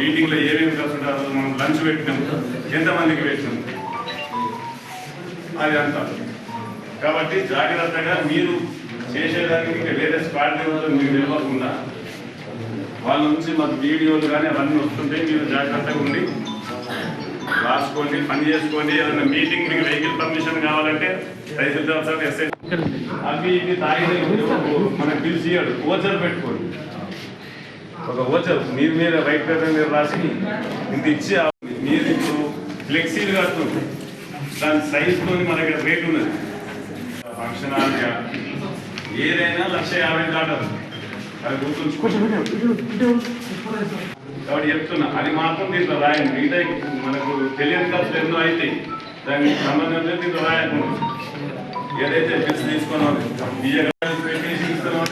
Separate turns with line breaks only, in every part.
మీటింగ్లో ఏమేమి కాకుండా మనం లంచ్ పెట్టినాం. ఎంతమందికి పెట్టినాం? అది అంతా. కాబట్టి జాగ్రత్తగా మీరు చేసేదానికి వేరే స్క్వాడ్ లెవెల్లో మీరు నిలవకుండా వాళ్ళ నుంచి మాకు వీడియోలు కానీ అవన్నీ వస్తుంటే మీరు జాగ్రత్తగా ఉండి రాసుకోండి పని చేసుకోండి. ఏదైనా మీటింగ్ మీకు వెహికల్ పర్మిషన్ కావాలంటే తహసీల్దార్ సార్ ఎస్ఐ అవి ఇవి తాగి మనకు పిలిచి ఇవ్వడు ఓచర్ పెట్టుకోండి. ఒక ఓచర్ మీరు మీద రైట్ పేపర్ మీరు రాసి ఇంత ఇచ్చి మీరు ఇప్పుడు ఫ్లెక్సీలు కడుతుంది దాని సైజుతో మన దగ్గర రేట్ ఉన్నది. ఫంక్షన్ హాల్గా ఏదైనా లక్ష యాభై దాటదు. అది గుర్తుంచుకోండి కాబట్టి చెప్తున్నా అది మాత్రం దీంట్లో రాయండి. మిగతా మనకు తెలియని ఖర్చులు ఎన్నో అయితే దానికి సంబంధం లేదు దీంట్లో రాయకుండా ఏదైతే బిల్స్ ఇస్తున్నామంటే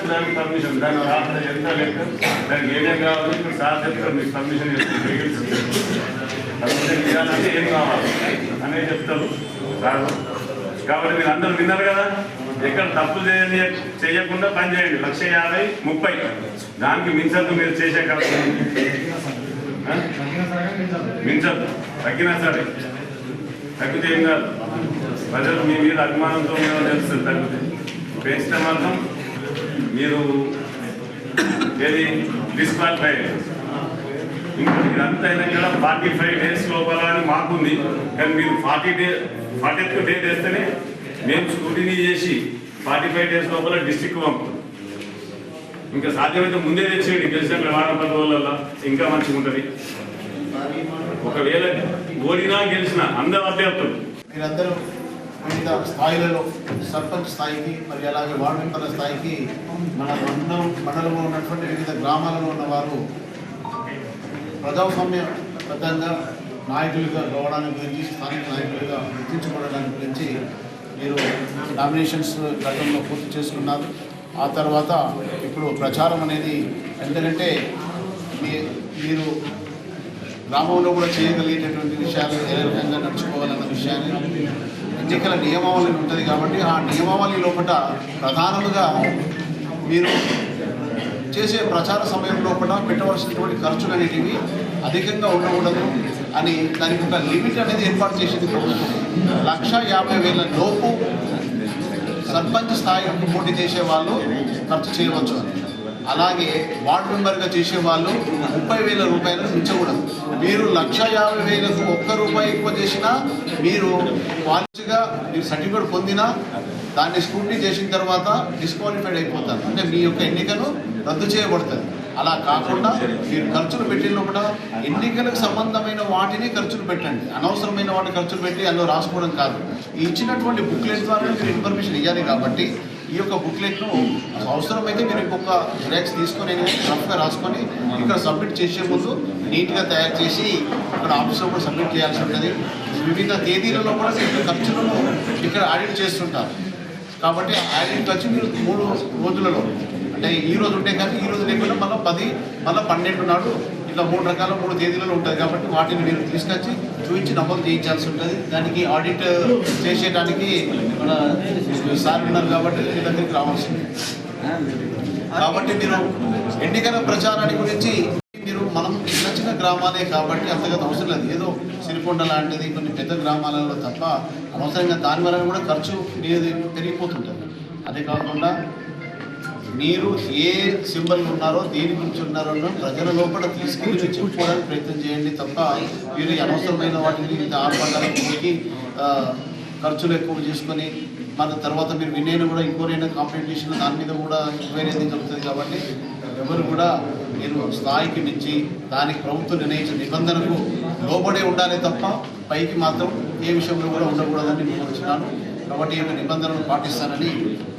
దానికి పర్మిషన్ దాని రాత్రి ఎంత లెక్క? దానికి ఏమేమి కావాలి? ఇప్పుడు సార్ చెప్తారు మీకు పర్మిషన్ పర్మిషన్ ఇవ్వాలంటే ఏం కావాలి? అనేది చెప్తారు సార్. కాబట్టి మీరు అందరూ విన్నారు కదా? ఎక్కడ తప్పు చేయని చేయకుండా పని చేయండి. లక్ష యాభై ముప్పై. దానికి మించద్దు మీరు చేసే కదా ఆ? మించద్దు. తగ్గినా సరే. తగ్గితే ఏం కాదు. ప్రజలు మీ మీద అభిమానంతో ఉన్నారో తెలుస్తుంది తగ్గితే. పెంచడం మాత్రం మీరు ఏది డిస్క్వాలిఫై ఇంకా ఇదంతా అయినా కూడా ఫార్టీ ఫైవ్ డేస్ లోపల అని మాకుంది. కానీ మీరు ఫార్టీ డే ఫార్టీ డే చేస్తేనే మేము స్కూటీని చేసి ఫార్టీ ఫైవ్ డేస్ లోపల డిస్టిక్ పంపుతాం. ఇంకా సాధ్యమైతే ముందే తెచ్చేయండి. గెలిచిన వారం పది ఇంకా మంచిగా ఉంటుంది. ఒకవేళ ఓడినా గెలిచినా అందరూ అభ్యర్థులు.
మీరందరూ వివిధ స్థాయిలలో సర్పంచ్ స్థాయికి మరి అలాగే వార్డు మెంబర్ల స్థాయికి మన మండలం మండలంలో ఉన్నటువంటి వివిధ గ్రామాలలో ఉన్నవారు ప్రజాస్వామ్యబద్ధంగా నాయకులుగా రావడానికి గురించి స్థానిక నాయకులుగా గుర్తించుకోవడానికి గురించి మీరు నామినేషన్స్ గతంలో పూర్తి చేసుకున్నారు. ఆ తర్వాత ఇప్పుడు ప్రచారం అనేది ఎందుకంటే మీ మీరు గ్రామంలో కూడా చేయగలిగేటటువంటి విషయాలు ఏ రకంగా నడుచుకోవాలన్న విషయాన్ని ఎన్నికల నియమావళి ఉంటుంది కాబట్టి ఆ నియమావళి లోపల ప్రధానంగా మీరు చేసే ప్రచార సమయం లోపల పెట్టవలసినటువంటి ఖర్చులు అనేటివి అధికంగా ఉండకూడదు అని దానికి ఒక లిమిట్ అనేది ఏర్పాటు చేసింది ప్రభుత్వం. లక్ష యాభై వేల లోపు సర్పంచ్ స్థాయికి పోటీ చేసే వాళ్ళు ఖర్చు చేయవచ్చు అని. అలాగే వార్డు మెంబర్గా చేసే వాళ్ళు ముప్పై వేల రూపాయలు మించకూడదు. మీరు లక్ష యాభై వేలకు ఒక్క రూపాయి ఎక్కువ చేసినా మీరు క్వాలిటీగా మీరు సర్టిఫికేట్ పొందినా దాన్ని స్క్రూటీ చేసిన తర్వాత డిస్క్వాలిఫైడ్ అయిపోతారు. అంటే మీ యొక్క ఎన్నికను రద్దు చేయబడుతుంది అలా కాకుండా మీరు ఖర్చులు పెట్టిన కూడా ఎన్నికలకు సంబంధమైన వాటిని ఖర్చులు పెట్టండి. అనవసరమైన వాటిని ఖర్చులు పెట్టి అందులో రాసుకోవడం కాదు. ఇచ్చినటువంటి బుక్లెట్ ద్వారా మీరు ఇన్ఫర్మేషన్ ఇవ్వాలి కాబట్టి ఈ యొక్క బుక్లెట్ను అవసరమైతే మీరు ఇంకొక జిరాక్స్ తీసుకొని రఫ్గా రాసుకొని ఇక్కడ సబ్మిట్ చేసే ముందు నీట్గా తయారు చేసి ఇక్కడ ఆఫీస్లో కూడా సబ్మిట్ చేయాల్సి ఉంటుంది. వివిధ తేదీలలో కూడా మీరు ఖర్చులను ఇక్కడ ఆడిట్ చేస్తుంటారు. కాబట్టి ఆడిట్ ఖర్చు మీరు మూడు రోజులలో అంటే ఈ రోజు ఉంటే కానీ ఈ రోజు లేకుండా మళ్ళీ పది మళ్ళీ పన్నెండు నాడు ఇట్లా మూడు రకాల మూడు తేదీలలో ఉంటుంది కాబట్టి వాటిని మీరు తీసుకొచ్చి చూపించి నమోదు చేయించాల్సి ఉంటుంది. దానికి ఆడిట్ చేసేయడానికి మన సార్ ఉన్నారు కాబట్టి మీ దగ్గరికి రావాల్సి కాబట్టి మీరు ఎన్నికల ప్రచారాన్ని గురించి మీరు మనం చిన్న చిన్న గ్రామాలే కాబట్టి అంతగా అవసరం లేదు. ఏదో సిరికొండ లాంటిది కొన్ని పెద్ద గ్రామాలలో తప్ప అనవసరంగా దాని వలన కూడా ఖర్చు పెరిగిపోతుంటుంది. అదే కాకుండా మీరు ఏ సింబల్ ఉన్నారో దేని గురించి ఉన్నారో ప్రజల లోపల తీసుకెళ్ళి మీరు చెప్పుకోవడానికి ప్రయత్నం చేయండి తప్ప మీరు అనవసరమైన వాటిని ఇంత ఆర్పాటాలకు ఖర్చులు ఎక్కువ చేసుకొని మన తర్వాత మీరు వినైనా కూడా ఇంకోనైనా కాంపిటీషన్ దాని మీద కూడా వేరేది జరుగుతుంది కాబట్టి ఎవరు కూడా మీరు స్థాయికి మించి దానికి ప్రభుత్వం నిర్ణయించిన నిబంధనకు లోబడే ఉండాలి తప్ప పైకి మాత్రం ఏ విషయంలో కూడా ఉండకూడదని నేను వచ్చినాను కాబట్టి ఈ యొక్క నిబంధనలు పాటిస్తానని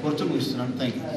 కోరుచు ముగిస్తున్నాను. Thank you